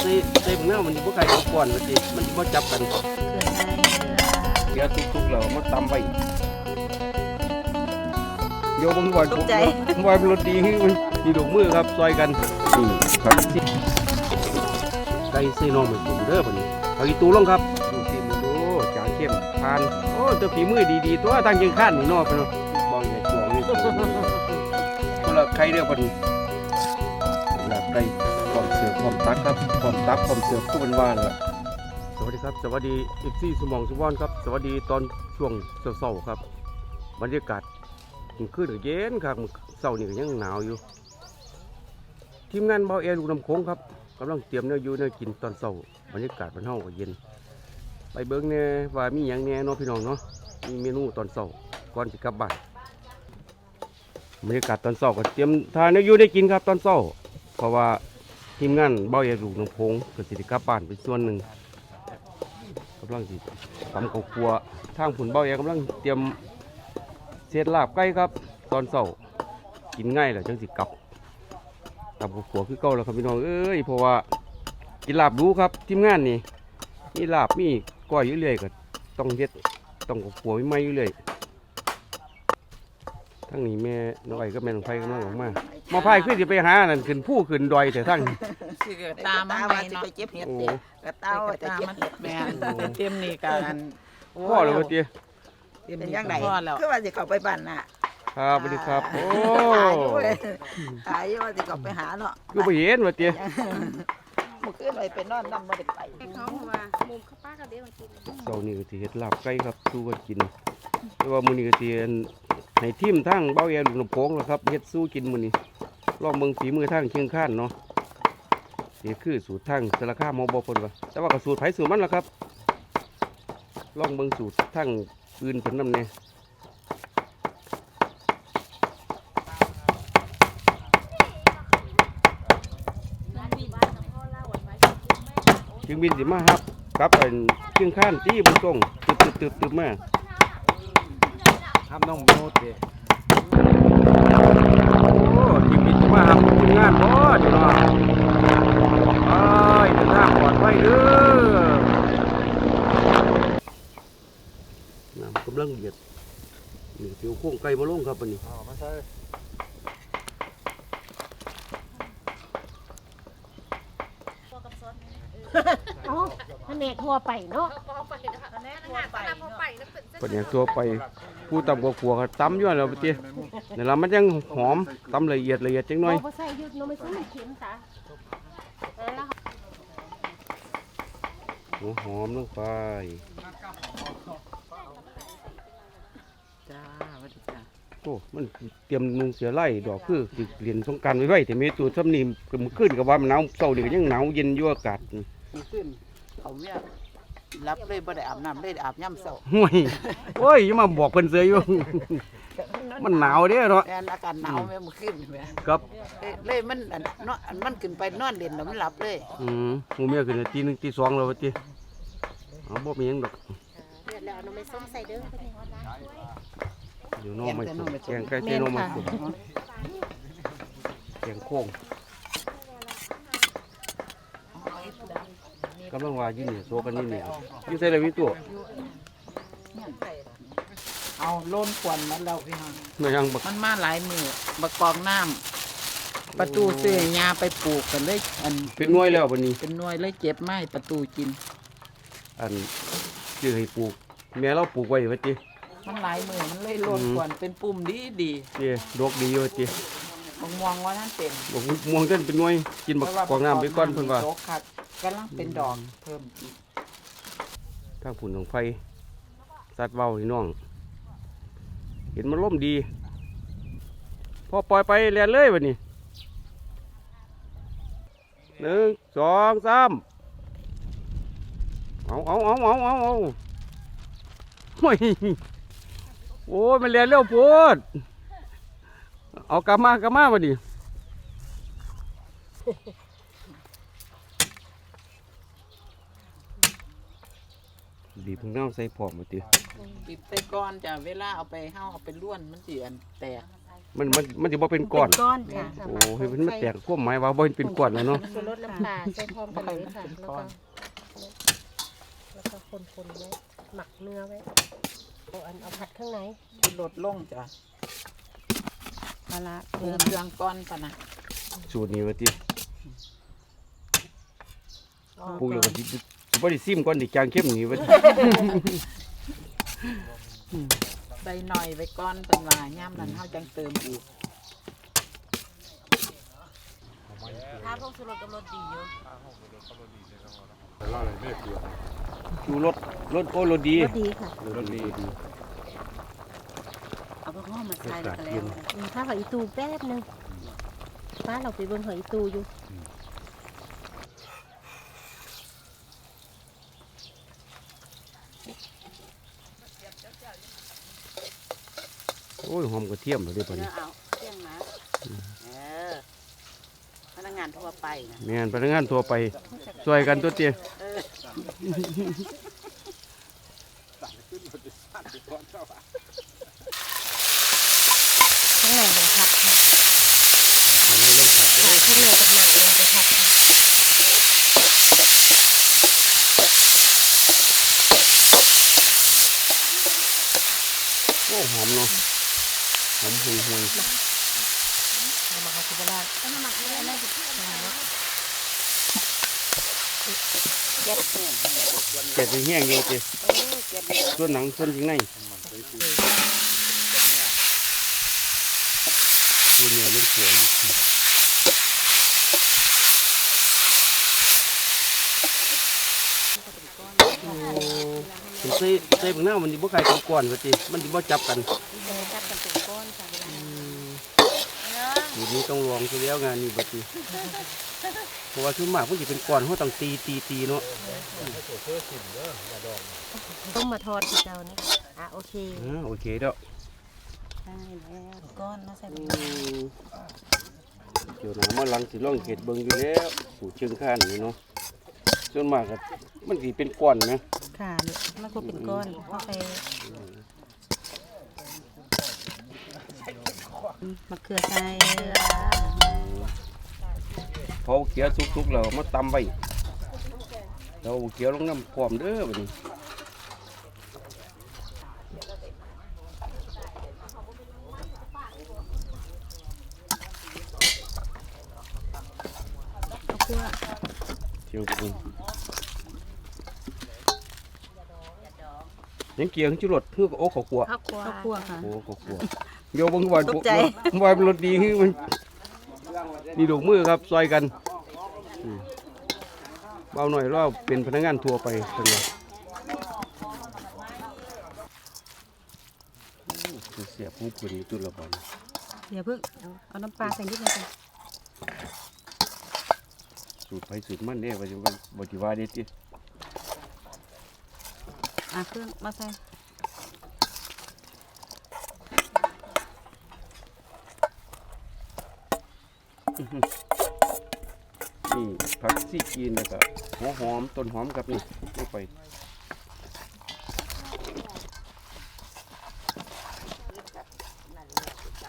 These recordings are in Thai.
ใส่ใส่ผงหน้ามันบ่ไก่ก่อนมันสิมันบ่จับกันเดี๋ยวทุกๆเรามาตำไว้เดี๋ยวผมบ่อยตกใจผมบ่อยมันรถดีมันมีดอกมือครับซอยกันนี่ครับไก่ใส่นองไปตุ่มเด้อบัดนี้เอาอีตูลงครับดูสิมึงดูจางเข้มทานโอ้ตัวฝีมือดีๆตัวตั้งยังขั้นนี่นาะเพิ่นเนาะมองใหญ่จวงนี่คนละไข่เด้อบัดนี้ ไก่พร้อมเสือพร้อมตักครับพร้อมตักพร้อมเสือผู้เป็นว่านั่นล่ะสวัสดีครับ สวัสดีอีกซี่สมองสมวอนครับ สวัสดีตอนช่วงเศร้าๆครับบรรยากาศมันขึ้นเย็นครับเศร้านี่ก็ยังหนาวอยู่ ทีมงานเบาแอร์ลูกน้ำโขงครับกำลังเตรียมเนื้ออยู่เนื้อกินตอนเศร้าบรรยากาศมันเฮาก็เย็น ไปเบิ่งแหน่ว่ามีหยังแน่เนาะพี่น้องเนาะมีเมนูตอนเศร้าก่อนสิกลับบ้านบรรยากาศตอนเศร้าก็เตรียมทานเนื้ออยู่ได้กินครับตอนเศร้า เพราะว่าทีมงานเบ้าแอร์ลูกน้ำโขงก็สิได้กลับบ้านเป็นส่วนหนึ่งกำลังสิตำข้าวคั่วทางผุนเบ้าแยกำลังเตรียมเศษลาบไก่ครับ ตอนเช้ากินง่ายแหละจังสิกลับตำข้าวคั่วคือเก่าแล้วครับพี่น้องเอ้ยเพราะว่ากินลาบรู้ครับทีมงานนี่มีลาบมีก้อยอยู่เรื่อยก็ต้องเฮ็ดต้องข้าวคั่วใหม่อยู่เรื่อย ทั้งนี้แม่น้องไอ้ก็แม่น้องไผ่กำลังออกมามาไผ่ขึ้นจะไปหานั่นขึ้นผู้ขึ้นดอยแต่ทั้งนี้สิเกิดตาตามมามาใหใหม่ม่สิเนาะไปเจ็บเห็ดโอ้เด้กระเต้าว่าจะตามเจ็บมันเห็ดแม่นเต็มนี่กัน พ่อเลยว่าเตี้ยเต็มเป็นนี่ยังไงพ่อแล้ว คือว่าสิเข้าไปบ้านน่ะครับสวัสดีครับ โอ้หาอยู่เว้ยหาอยู่ว่าสิเข้าไปหาเนาะคือไปเห็นว่าเตี้ยเมื่อคืนไปไปนอนนำบ่ได้ไปเขาว่ามุมเขาป้ากับเด็กมันกินเช้านี้ก็สิเฮ็ดลาบไก่ครับสู้กันกินแต่ว่ามื้อนี้ก็สิอัน ให้ทีมทางเบ้าแย่ลูกน้ำโพงแล้วครับเฮ็ดสู้กินมือนี้ลองเบิ่งฝีมือทางเชียงคานเนาะนี่คือสูตรทางสารคามเฮาบ่เพิ่นว่าแต่ว่าก็สูตรไผ่สูตรมันละครับ ลองเบิ่งสูตรทางอื่นเพิ่นนำแน่จึงบินสิมาครับกับอันเชียงคานที่บุญส่งตึบตึบตึบตึบมา ครับน้องโน้ตเด้โอ้จิมิตมาหาทีมงานบ่เดี๋ยวเนาะไปเดินทางปลอดภัยเด้อน้ำกำลังเดือดนี่เดี๋ยวโค้งไก่มาลงครับวันนี้อ๋อมาใส่อ๋อแผนกทั่วไปเนาะปัญญาตัวไป ผู้ตำกว่าขัวก็ตำอยู่แล้วเตี้ยนี่ละมันยังหอมตำละเอียดละเอียดจังหน่อยบ่ใส่หยุดเนาะไม่ซื้อมันเค็มจ้ะแล้วหัวหอมลงไปจ้าสวัสดีจ้าโอ้มันเตรียมนุงเสือไล่ดอกคือสิเรียนสงกรารไว้ไว้แต่เมตัวซ้ำนี่ก็มันขึ้นกับว่ามันหนาวเศร้านี่ก็ยังหนาวเย็นอยู่อากาศ ขึ้นเขาเมีย รับเลยบ่ได้อาบน้ำเลยอาบย่ำเช้าห่วยโอ้ยอย่ามาบอกเพิ่นเสืออยู่ มันหนาวเด้เนาะแม่นอากาศหนาวแม่มื้อคืนแม่ครับ เลยเลยมันอันเนาะอันมันขึ้นไปนอนเล่นแล้วมันหลับเลยอืมหมูเมียขึ้นตีหนึ่งตีสองแล้วว่าติเอาบ่มีหยังดอก เดือดแล้วเนาะไม่ส้มใส่เด้อเดี๋ยวน้องไม่สุกแกงไก่ใส่น้องไม่สุกแกงโค้ง กำลังว่าอยู่นี่โซกันนี่นี่อยู่ใส่เลยมีตัวเอาโลนควันมาแล้วพี่น้องไม่ยังบักมันมาหลายมือบักกองน้ำประตูซื้อยาไปปลูกกันเลยอันเป็นหน่วยแล้วบัดนี้ เป็นหน่วยเลยเจ็บไม้ประตูกิน อันชื่อให้ปลูกแม่เราปลูกไว้ว่าติมันหลายมือมันเลยโลนอืมควันเป็นปุ่มดีดีเด้ดอกดีว่าติๆมองมองว่านั่นเป็นบอกม่วงเต้นเป็นหน่วยกินบักกอกน้ำไปก่อนเพิ่นว่าโตคั กกำลังเป็นดอกเพิ่มอีกทางผุนของไฟสัตว์เว้าพี่น้อง เห็นมันล่มดี พอปล่อยไปเรียนเลยวันนี้หนึ่งสองสามเอาเอาเอาเอาเอาเอาโอ้ยโอ้ยมันเรียนเร็วพูดเอากลับมากลับมาวันนี้ บีบพึ่งน้ำใส่ผอมมาติปิดใส่ก้อนจ้ะเวลาเอาไปเฮาเอาไปล้วนมันสิอันแตกอมันมันมันจะบ่เป็นก้อน ก้อนค่ะโอ้เฮ้ยมันมันแปลกความหมายว่าบ่เป็นก้อนแล้วเนาะคือลดน้ำปลาใส่พร้อมกันเลยค่ะแล้วก็แล้วก็คนๆไว้หมักเนื้อไว้เอาอันเอาผัดข้างในลดลงจ้ะปลาร้าเพิ่เพิ่มมเครื่องก้อนปะนะสูตรนี้ว่าติปรุงแล้วก็สิสิ บ่ได้ซิมก่อนดิจางเข้มนี่ว่าใส่หน่อยไว้ก้อนเป็นว่าย่ำนั้นเฮาจังเติมอีกถ้าพวกสุรสกับรสดีอยู่ชูรสรสโอ้รสดีรสดีค่ะรสดีดีเอาพวกห้อมาใส่แล้วก็แล้วอืมถ้าหอยอีตูแป๊บนึงป้าเราไปเบิ่งหอยอีตูอยู่ โอ้ยหอมกระเทียมเลยเด้อปานเนื้นี้อเอาเที่ยงมาเออพนักงานทั่วไปนะแม่นพนักงานทั่วไปช่วยกันตัวเตี้ย เออ ข้างในเลยผัดค่ะข้างในเป็นหนังเลยจะผัดค่ะ โอ้หอมเนาะหอมหุยหุย เอามาเอาคุบลาด เอามาหมักเลยนะ เก็บเนี่ยแกะไปแห้งอยู่จีเออเก็ดเนี่ยส่วนหนังส่วนข้างในตัวเนี่ยเรื่องขวอยู่โอ้ผมใส่ใส่เบางหน้ามันดิบ่ไกลกันก่อนว่าติมันดิบ่จับกันจับกันเป็นก้อนค่ะเวลาทีนี้ต้องลองซะแล้วงานนี้บัดนี้เพ ราะว่าคือมากมันสิเป็นก้อนเขาต้องตีตีตีเนาะต้มมาทอดที่เจ้านี่อะโอเคอ่าโอเคเด้อใช่แล้วก้อนมาใส่อืมเดี๋ยวหนามาหลังสิลองเห็ดเบิ่งอยู่แล้วสูตรเชิงข้านนี่เนาะส่วนมากก็มันสิเป็นก้อนนะค่ะเนี่ยมันก็เป็นก้อนเข้าไปมะเขือใส่เกลือ พอเขียวสุกๆแล้วมาตำไว้เราเอาเขียวลงน้ำพร้อมเด้อบัดนี้เอาเกลือเขียวปรุงยังเกี่ยวจุรสคือโอ้ขาวขัวข้าวคั่วข้าวคั่วค่ะ โอ้ขาวขัวโยเบังวันตกใจ วันมันรสดีคือมัน นี่ดอกมือครับซอยกันอืมเบาหน่อยเราเป็นพนักงานทัวร์ไปเป็นไงเสียผู้ปืนจุดละบอลเดี๋ยวเพิ่งเอาน้ำปลาใส่นิดนึงค่ะสูตรไปสูตรมันเนี่ยว่าจะว่าบจิว่าเด็ดที่อะเครื่องมาใส่ นี่ผักซี่จีนแล้วก็หัวหอมต้นหอมครับนี่ลงไป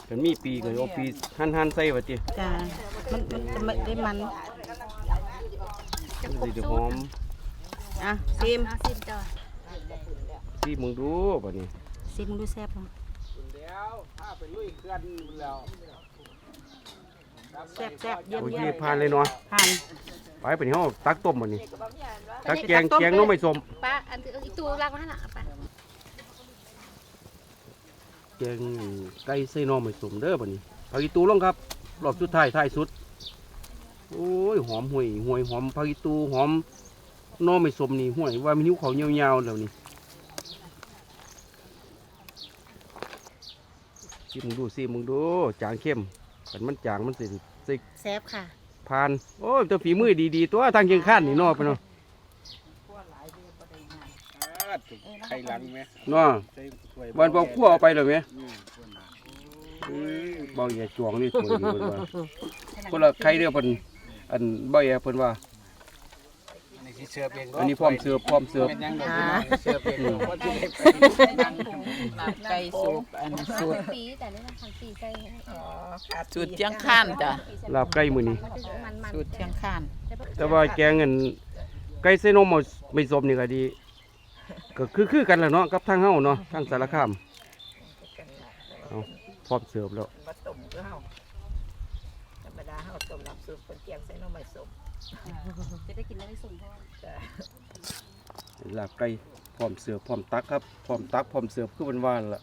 เป็นมีปีก็เอาปีหั่นหั่นๆใส่ว่าจีจ้ามันมันจะไม่ได้มันมันสิได้หอมอะซิมซิมจ้าที่มึงดูบ่นี้ซิมดูแซ่บบ่แซ่บแซ่บเยี่ยมโอ้ยเยี่ยมผ่านเลยเนาะผ่านไปไปนี่เฮาตักต้มบ่นี้ตักแกงแกงน้องไม่สมป้าอันที่เอาอีตูล้างมาให้ละป้าแกงไก่ใส่น้องไม่สมเด้อบ่นี้ผักอีตูลงครับรอบสุดท้ายท้ายสุดโอ้ยหอมห่วยห่วยหอมผักอีตูหอมน้องไม่สมนี่ห่วยว่ามันหิวเขาวยาวๆแล้วนี่สิมึงดูสิมึงดูจางเข้ม กันมันจางมันสิสิแซ่บค่ะ ผ่านโอ้ยตัวฝีมือดีๆตัวทางเชียงข้านนี่เนอไปเนาะไข่หลังไหมเนาะใส่ถ้วยวันบอกขั้วเอาไปเลยไหมอืมบางอย่าจวงนี่สวยดีเพิ่นว่าคนละใครเด้อเพิ่นอันบ่อย่าเพิ่นว่าอันนี้ สิเสิร์ฟเองอันนี้พร้อมเสิร์ฟพร้อมเสิร์ฟเป็นยังไงเสิร์ฟเองเพราะที่ได้ไปนั่งลาบไก่สูบอันสูตรปีแต่นี่มันทำปีใส่ให้สูตรเจียงข้านจ้ะลาบไก่มื้อนี้มันจะมันมันสูตรเจียงข้าน แต่ว่าแกงเงินไก่เส้นนมไม่สมนี่ก็ดี ก็คือคือกันแหละเนาะกับทางเฮาเนาะทางสารคามเอาพร้อมเสิร์ฟแล้วมาต้มก็เฮาธรรมดาเฮาต้มน้ำซุปเป็นเจียงใส่หน้ำไม่สมจะได้กินแล้วไม่สุ่มพ่อ ลาบไก่พร้อมเสิร์ฟพร้อมตักครับพร้อมตักพร้อมเสิร์ฟคือเป็นว่าล่ะ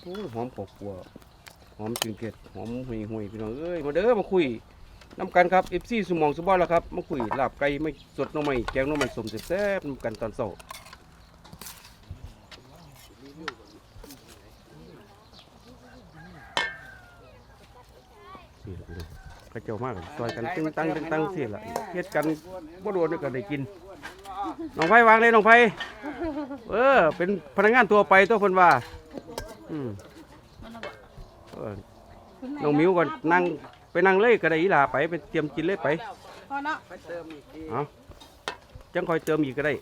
โอ้หอมกบัวหอมจึงเกล็ดหอมหุยหุยพี่น้องเอ้ยมาเด้อมาคุยน้ำกันครับเอฟซีสมองสุบอลแล้วครับมาคุยลาบไก่ไม่สดน้องไม่แกงน้องไม่สมแซ่บน้ำกันตอนเช้านี่ล่ะพี่น้องกระเจ้ามากซอยกันตึงตังตึงตังเสียละเฮ็ดกันบ่โดนก็ได้กินน้องไผวางเลยน้องไผเออ เป็นพนักงานตัวไปตัวเพิ่นว่าอืมเออน้องมิวก็นั่งไปนั่งเลยก็ได้อีหลาไปไปเตรียมกินเลยไปพ่อเนาะไปเติมอีกทีเอาจังคอยเติมอีกก็ได้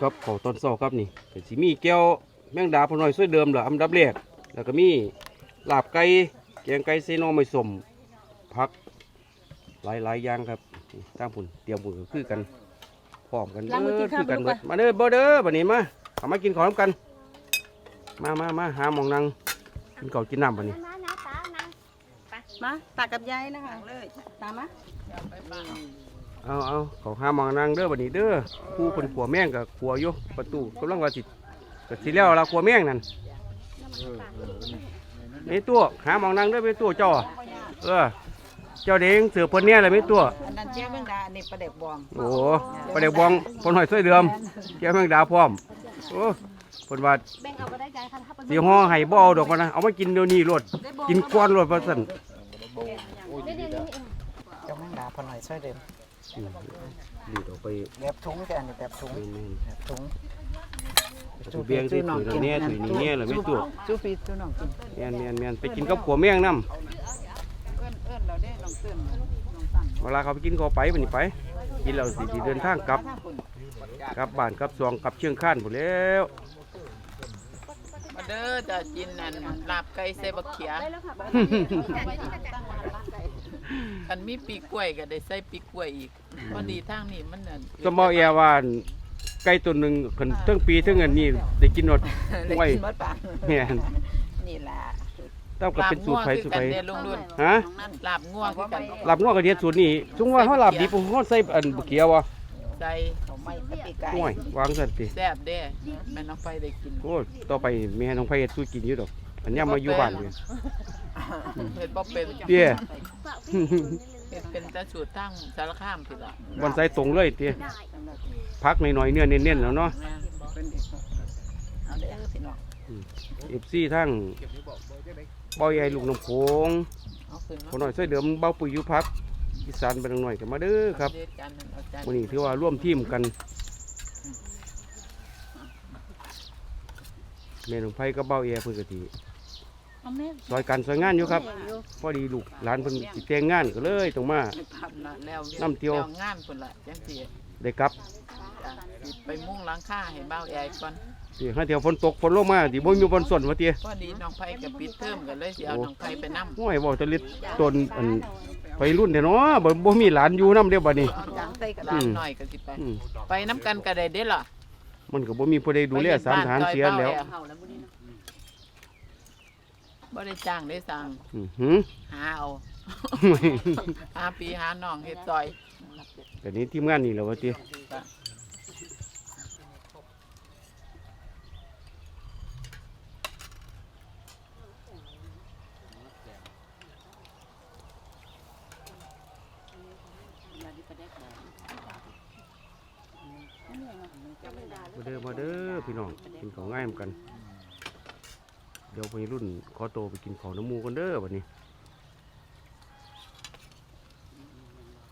ครับเขาตอนเช้าครับนี่ก็สิมีแก้วแมงดาพอน้อยช่วยเดิมเหรออันดับแรกแล้วก็มี ลาบไก่แกงไก่เซโนไม่สมผักหลายหลายๆอย่างครับนี่ตั้งพุ่นเตรียมพุ่นก็คือกันพร้อมกันเด้อคือกันเบิดมาเด้อบ่เด้อบัดนี้มาเอามากินของน้ำกัน มามามาหาหมองนั่งกินข้าวกินน้ำบัดนี้มานะตานะมาตักกับยายนะคะเลยตามมาเอาเอาเขาหาหมองนางเด้อบัดนี้เด้อผู้เป็นขัวแม่งกับขัวอยู่ประตูกำลังว่าสิก็สิแล้วเราขัวแม่งนั่น นี่ตัวหาหมองนางเด้อไปตัวเจ้าอะเออ เจ้าเด้งเสือเพิ่นเนี่ยอะไรไม่ตัว อันนั้นเจียงแมงดาอันนี้ปลาเด็กบองโอ้โหประเดี๋ยวบองพนหน่อยช่วยเดิมแก้วแมงดาพร้อม โอ้เพิ่นว่าแบ่งเอาไปได้ใจค่ะถ้าเป็นสิห่อให้บ่เอาดอกมานะ เอามากินเดี๋ยวนี้รดกินก้อนรดว่าซั่นนี่นี่นี่เจ้าแมงดาพอหน่อยช่วยเดิมอืมดีดออกไปแบบถุงแกอันนี้แบบถุงแม่นแบบถุงๆ ตัวเบียงสิถุยแล้วเนี่ยถุยนี่เนี่ยเลยไม่ตัวจูฟีจูน้องกินแม่นแม่นแม่นไปกินกับขัวแม่งนำเอื้อนเอื้อนเราได้น้องเตื้อนน้องตั้งเวลาเขาไปกินเขาไปบัดนี้ไป กินแล้วสิสิเดินทางกลับกลับบ้านกลับซองกลับเชียงคานหมดแล้วมาเด้อจะกินนั่นลาบไก่ใส่บักเขียคันมีปีกล้วยก็ได้ใส่ปีกล้วยอีกพอดีทางนี้มันนั่นสมอแอร์ว่า ไก่ตัวหนึ่งขันทั้งปีทั้งอันนี้ได้กินหมดได้ไว้กินหมดปากแม่น นี่ล่ะต้องกับเป็นสูตรไผสูตรไผ ลาบงัวคือกันเด้ลุงรุ่นฮะลาบงัวคือกันหลับงอกกระเดียดสูตรนี้ซุงว่าเขาหลับดีปุ๊เขาใส่อันบะเขียววะใส่เขาไม่กะปิไก่ห่วยวางสันติแซ่บเด้แม่น้องไฟได้กินโอ้ยต่อไปแม่น้องไผเฮ็ดสู้กินอยู่ดอกอันนี้มาอยู่บ้านเลยเฮ็ดบ่เป็น เตี้ยเฮ็ดเป็นแต่สูตรทั้งสารคามพี่ล่ะวันใส่ตรงเลยเตี้ยพักหน่อยๆเนื้อเน้นๆแล้วเนาะแม่เป็นเอาเด้อพี่น้องเอฟซีทั้งบ่อยใหญ่ลูกน้ำโขงเอาขึ้นพอหน่อยช่วยเดิมเบาปุ๋ยอยู่พักอีสานเป็นหน่อยกันมาเด้อครับเด็ดกันนั่นเอาใจวันนี้ถือว่าร่วมทีมกันแม่หนุ่มไผกับเบาแอเพิ่นกะทีเอาแม่ ซอยกันซอยงานอยู่ครับพอดีลูกหลานเพิ่นสิแต่งงานก็เลยต้องมาพันละแล้วน้ำเที่ยว แล้งานพุ่นละจังสิได้กลับจ้ะสิไปมุ่งหลังคาให้เบ้าแอร์ก่อนสิให้เที่ยวฝนตกฝนลงมาสิบ่มีฝนสนว่าติพอดีน้องไผกับปิดเทอมกันเลยสิเอาน้องไผไปนำโอ้ยเว้าแตะลิดต้นอันไปรุ่นเด้อเนาะบ่บ่มีหลานอยู่นำเด้อบัดนี้ เอาจังใส่กระดาษหน่อยก็สิไป อืมไปน้ำกันก็ได้เด้ล่ะมันก็บ่มีผู้ใดดูแลสามฐานเสียแล้วเฮาแล้วบุนี้เนาะ บ่ได้จ้างได้สั่งอือหือ หาเอา หาปีหาน้องเฮ็ดซอยแต่นี้ทีมงานนี่แหละว่าติจ้ะมาเด้อมาเด้อพี่น้องกินข้าวง่ายเหมือนกัน เดี๋ยวพี่รุ่นขอโตไปกินข้าวน้ำมูกันเด้อวันนี้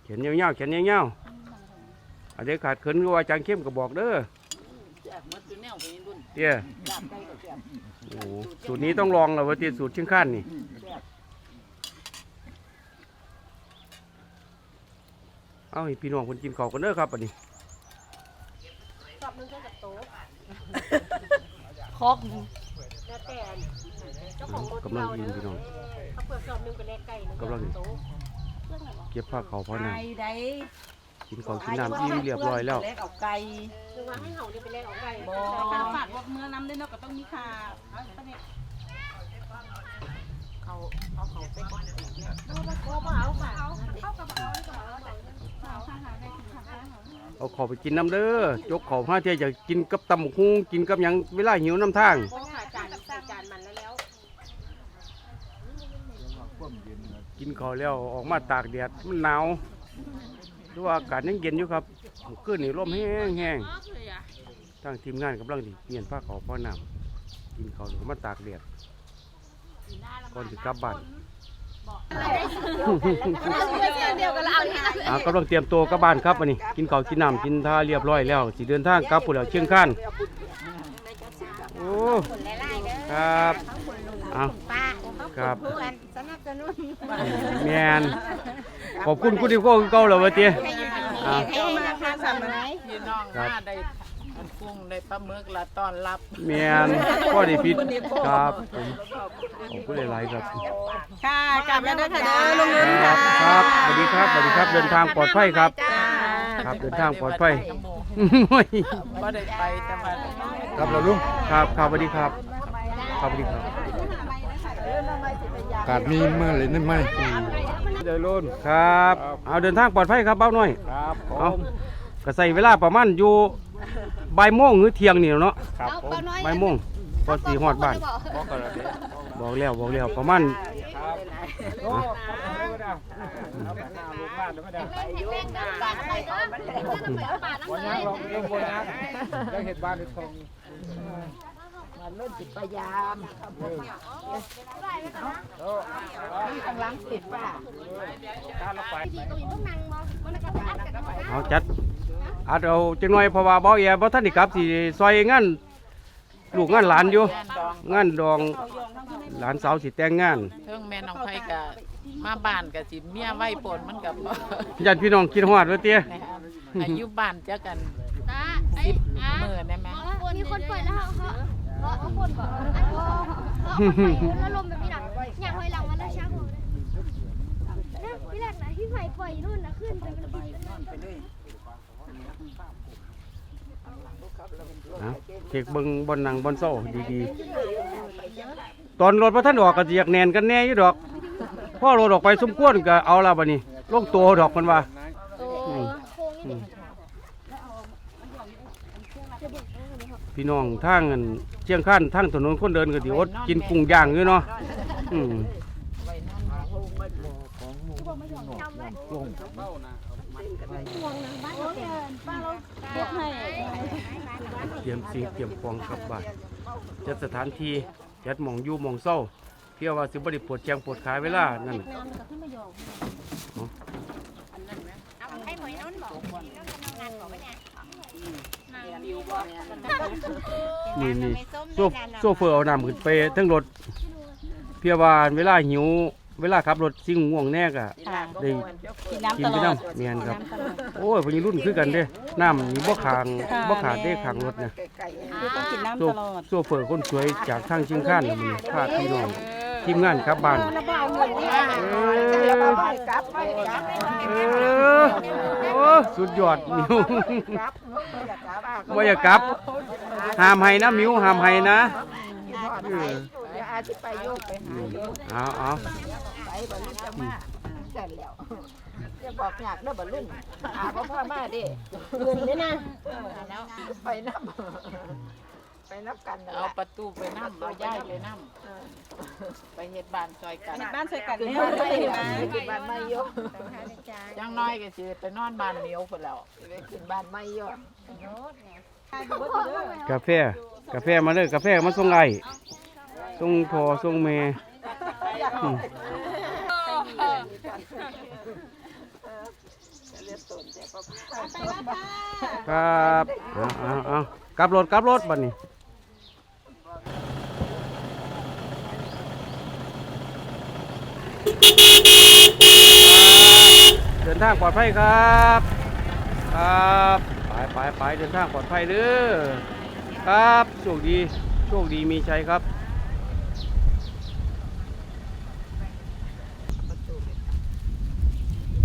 เขียนยวๆเขียนยวๆอันเดี๋ยขาดเขินก็ว่าจางเข้มก็บอกเด้อเตี้ยโอ้สูตรนี้ต้องลองแล้วว่าเตี้ยสูตรเชียงคานนี่เอาพี่น้องคนกินข้าวกันเด้อครับอันนี้ชอบนึงก็กับโต๊ะคอก ของรถกำลังยิงพี่น้อง เขาเปิดชอบนึงไปแลกไก่นึงกำลัง โต๊ะเก็บผ้าเขาวพอน้ไก่ได้ำกินข้าวกินน้ำอิ่มเรียบร้อยแล้วเล็กเอาไก่นึกว่าให้เห่านี่ไปแลกเอาไก่บ่การฝากว่าเมื่อน้ำได้เนาะก็ต้องมีค่าเอาไปเนี่ยเขาเอาเขาไปก่อนเนี่ยเอาข้าวไปกินน้ำเด้อจกข้าวมาเที่ยจะกินกับตำบักฮุงกินกับหยังเวลาหิวน้ำทางต้องหาจานใส่จานมันแล้วแล้ว กิ นข้าวแล้วออกมาตากแดดมันหนาวหรือว่าอากาศยังเย็นอยู่ครับคืนนี้ลมแห้งแห้งทางทีมงานกำลังดิเปลี่ยนผ้าขาวผ้าน้ำกินข้าวแล้วก็มาตากแดดก่อนจะกลับบ้านเดียวกันแล้วเอาที่ละอ่ากำลังเตรียมตัวกลับบ้านครับวันนี้ กินข้าวกินน้ำกินท่าเรียบร้อยแล้วสิเดินทางกลับปุ่นแล้วเชียงคานโอ้ครับเอาป้าครับ ผู้อันสนับสนุนแมนขอบคุณคุณที่โก้เก่าแล้ววะเตี้ยอ่า ให้มาทางสมัยพี่น้องครับ มาได้อันกุ้งได้ปลาหมึกละต้อนรับแมนก็ได้พิษครับผมขอบคุณหลายๆครับค่ะกลับแล้วเด้อค่ะเด้อลุงนุ่นคค่ะรับครับสวัสดีครับสวัสดีครับเดินทางปลอดภัยครับ ครับเดินทางปลอดภัย บ่ได้ไปแต่ว่า ครับเราลุงครับครับสวัสดีครับ ครับสวัสดีครับ กาดมีเมื่อเลยนั่นไหมเดินลุนครับ เอาเดินทางปลอดภัยครับเบ้าหน่อยครับผเอามก็ใส่เวลาประมาณอยู่บ่ายโมงหรือเที่ยงนี่เนาะครับผมบ่ายโมงพอสีฮอดบ้านบอกกันแล้วเด้อบอกแล้วบอกแล้วประมาณครับ มันปาเด้อปากน้ำวันเลนี้ยเราเรื่องบนจิตพยายามโอ้ที่ข้างหลังติดป่ะถ้าเราไปดีตรงนี้ต้องนั่งมองมันก็อัดกันหมดนะเอาจัดอัดเอาจังหน่อยเพราะว่าบ่แย่บ่ทันได้กลับสิซอยงานลูกงานหลานอยู่งงานดองหลานสาวสิแต่งงานเทิงแม่น้องไผก็มาบ้านก็สิเมียไว้ปนมันก็บ่ญาติพี่น้องคิดฮอดว่าเตี้ยอายุบ้านเจะกันตาไอ้มื้อได้ไหมมีคนเปิดแล้วเขา เขาเขาคนอกอันนี้เขาเขาแล้วลมแบบนี้นะอยากหอยหลังมาแล้วช้างหัวนะพี่แรกนะพี่ไผ่ปล่อยนู่นนะขึ้นไปเป็นปีนะเช็คเบิ่งบนหนังบนโซ่ดีๆ ตอนรถพระท่านออกก็สิอยากแนนกันแน่อยู่ดอกพ่อรถออกไปสมควรก็เอาละบัดนี้ลงตัวดอกมันว่าพี่น้องทางอัน เชียงคานทางถนนคนเดินก็สิอดกินกุ้งย่างอยู่เนาะอืมเตรียมสิ่งเตรียมของกลับบ้านจัดสถานที่จัดหมองอยู่หมองเศร้าเพื่อว่าสิบริปวดแจงปวดขาเวลานั่นน่ะให้หอยนุ่นบอกงานบอกว่าเนี่ยนี่นี่โซฟโซเฟอร์เอาน้ำขึ้นไปทั้งรถเพื่อว่าเวลาหิว เวลาขับรถสิ่งง่วงแน่กะได้กินน้ำกินตไปลอดน้ำเมียนครับ โอ้ยพวกนี้รุ่นคือกันเด้น้ำนี่บ่ขางบ่ขาดเด้ขางรถนะคือต้องกินน้ำโซตลอดโซเฟอร์คนสวยจากทางเชียงคานน่ะมันพาพี่น้องทีมงานกลับบ้านแล้วเบาหน่อยเนี่ยเอ สุดยอดมิวกลับบ่อยากกลับห้ามให้นะมิวห้ามให้นะเออเดี๋ยวอาทิไปโยกไปหาโยกเอาเอาไปบรรลุจะมาเสร็จแล้วจะบอกอยากเด้อบรรลุอาพ่อพ่อมาดิเงินนี่นะไปนับ ไปนับกันเอาประตูไปนำเอาย้ายไปนำไปเฮ็ดบ้านซอยกันบ้านใส่กันเนี่ยไปมาขึ้นบ้านไม่โยกจังน้อยก็สิไปนอนบ้านเหนียวพุ่นแล้วไปขึ้นบ้านไม่โยกกาแฟ กาแฟมาเลยกาแฟมาส่งไอ้ส่งพ่อส่งแม่อืมครับเอาเอาเอากกลับรถกลับรถบัดนี้ เดินทางปลอดภัยครับ ครับไปไปไปเดินทางปลอดภัยเด้อครับโชคดีโชคดีมีชัยครับ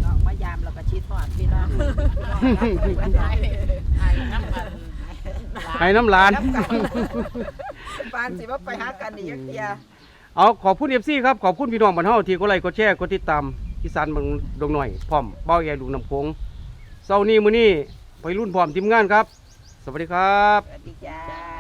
น้องมายามแล้วก็ชีทอดพี่น้องให้น้ำหลานปานสิว่าไปหากันนี่ยักเทีย เอาขอบคุณเอฟซีครับขอบคุณพี่น้องบ้านเฮาที่กดไลค์กดแชร์กดติดตามอีสานบางดงหน่อยพร้อมเบ้าแย่ดูน้ำโขงเช้านี้มื้อนี้ไปรุ่นพร้อมทีมงานครับ สวัสดีครับ สวัสดีจ้า